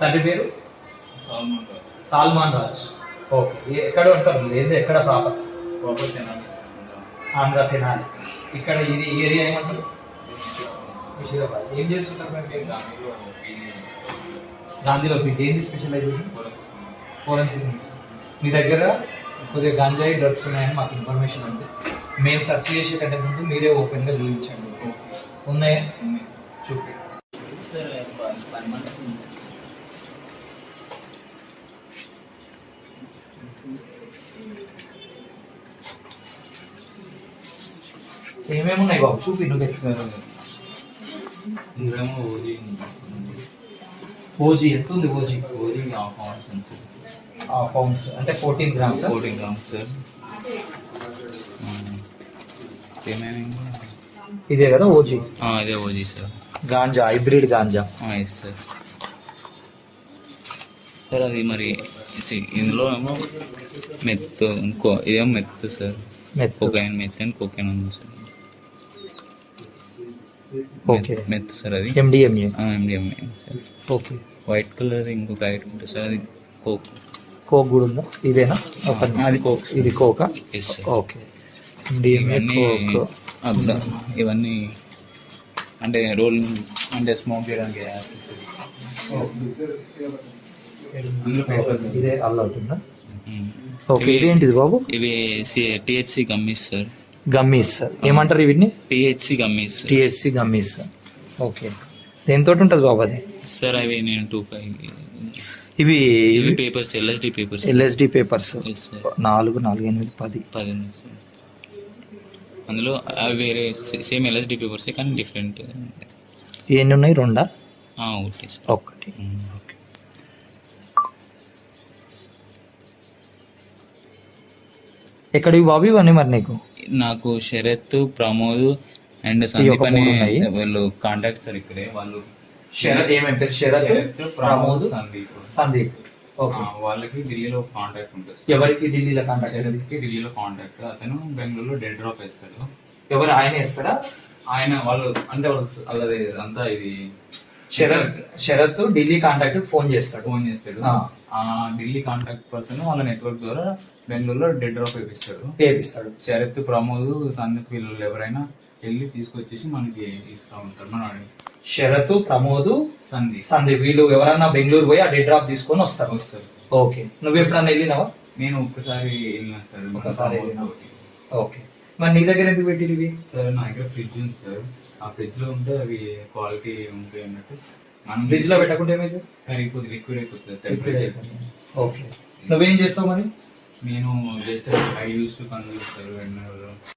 తండ్రి పేరు? సాల్మన్ రాజ్. సాల్మాన్ రాజ్. ఓకే. ఎక్కడ ఉంటారు? ఏంది? ఎక్కడ ప్రాపర్? ప్రాపర్ తెనాలి. ఆంధ్ర తినాలి. ఇక్కడ ఇది ఏరియా ఏమంటారు? ముషీరాబాద్. ఏం చేస్తుంటారు మీరు? గాంధీలో పీజీ. ఏంది స్పెషలైజేషన్? ఫోరెన్సిక్ మెడిసిన్ మీ దగ్గర కొద్దిగా గంజాయి డ్రగ్స్ ఉన్నాయని మాకు ఇన్ఫర్మేషన్ ఉంది. మేము సెర్చ్ చేసే కంటే ముందు మీరే ఓపెన్గా చూపించండి. ఉన్నాయా. చూపి. ఏమేమి ఉన్నాయి బాబు? చూపి నువ్వు ఇదేమో ఓజీ ఓజీ ఎంత ఉంది ఓజీ? ఓజీ హాఫ్ అవర్స్ ఉంది పౌండ్స్. అంటే fourteen grams? Fourteen grams sir. ఏమేమి? ఇదే కదా ఓజీ? ఇదే OG sir. Ganja hybrid ganja. Yes sir. Sir అది మరి ఇందులో ఏమో మెత్తు ఇంకో ఇదేమో meth sir. Meth. Cocaine meth and cocaine ఉంది సార్. ఓకే మెత్- సార్ అది. MDMA MDMA sir. Okay white colour ఇంకొక ఐటమ్ ఉంటుంది సార్ అది కోక్ కోక్ కూడా ఉందా? ఇదేనా? అది కోక్ ఇది కోకా ఓకే ఎండిఎంఏ ఇవన్నీ కోక్ అట్లా ఇవన్నీ అంటే రోల్ అంటే స్మోక్ చేయడానికి. ఇదే అల్లు అవుతుందా. ఓకే ఇదేంటిది బాబు? ఇవి టిహెచ్సి గమ్మీస్ సార్. గమ్మీస్. ఏమంటారు వీటిని? THC gummies THC gummies. Okay. దేంతో ఉంటుంది బాబు అది? సార్ అవి నేను టూ ఫైవ్ ఇవి ఇవి papers LSD papers. LSD papers. Sir. నాలుగు నాలుగు ఎనిమిది పది. పది సార్. అందులో అవి వేరే సేమ్ ఎల్ఎస్డి పేపర్సే కానీ డిఫరెంట్. ఎన్ని ఉన్నాయి? రెండా? ఒకటి సార్. మ్మ్. ఓకే. ఎక్కడివి బాబు ఇవన్నీ మరి నీకు? నాకు శరత్ ప్రమోద్ అండ్ సందీప్ అని. వాళ్ళు కాంటాక్ట్ సార్ ఇక్కడే. వాళ్ళు శరత్ ఏమేం పేరు? శరత్ ప్రమోద్ సందీప్. సందీప్. వాళ్ళకి ఢిల్లీలో కాంటాక్ట్ ఉంటుంది. ఎవరికి ఢిల్లీలో కాంటాక్ట్ శరత్కి ఢిల్లీలో కాంటాక్ట్ అతను బెంగళూరులో డెడ్ డ్రాప్ వేస్తాడు. ఎవరు ఆయన ఇస్తారా ఆయన వాళ్ళు అంటే వాళ్ళు అంతా ఇది శరత్. శరత్ ఢిల్లీ కాంటాక్ట్ ఫోన్ చేస్తాడు. ఫోన్ చేస్తాడు. ఆ. ఢిల్లీ కాంటాక్ట్ పర్సన్ వాళ్ళ నెట్వర్క్ ద్వారా బెంగళూరులో డెడ్ డ్రాప్ వేపిస్తాడు. చేపిస్తాడు శరత్ ప్రమోద్ సందీప్ వీళ్ళు ఎవరైనా వెళ్ళి తీసుకొచ్చేసి మనకి ఇస్తా ఉంటారు. మన శరత్ ప్రమోద్ సందీప్. సందీప్. వీళ్ళు ఎవరన్నా బెంగళూరు పోయి ఆ డెడ్ డ్రాప్ తీసుకొని వస్తారు. వస్తారు. ఓకే. నువ్వు ఎప్పుడన్నా వెళ్ళినావా? నేను ఒక్కసారి వెళ్ళినా సార్. తోటి. ఓకే. మరి నీ దగ్గర ఎందుకు పెట్టిరు ఇవి సార్ నా దగ్గర ఫ్రిడ్జ్ ఉంది సార్. ఆ ఫ్రిడ్జ్లో ఉంటే అవి క్వాలిటీ ఉంటాయి అన్నట్టు. మనం ఫ్రిడ్జ్లో పెట్టకుంటే ఏమైంది? కరిగిపోతుంది లిక్విడ్ అయిపోతుంది టెంపరేచర్ ఓకే. నువ్వేం చేస్తావు మరి? నేను just I use to consult sir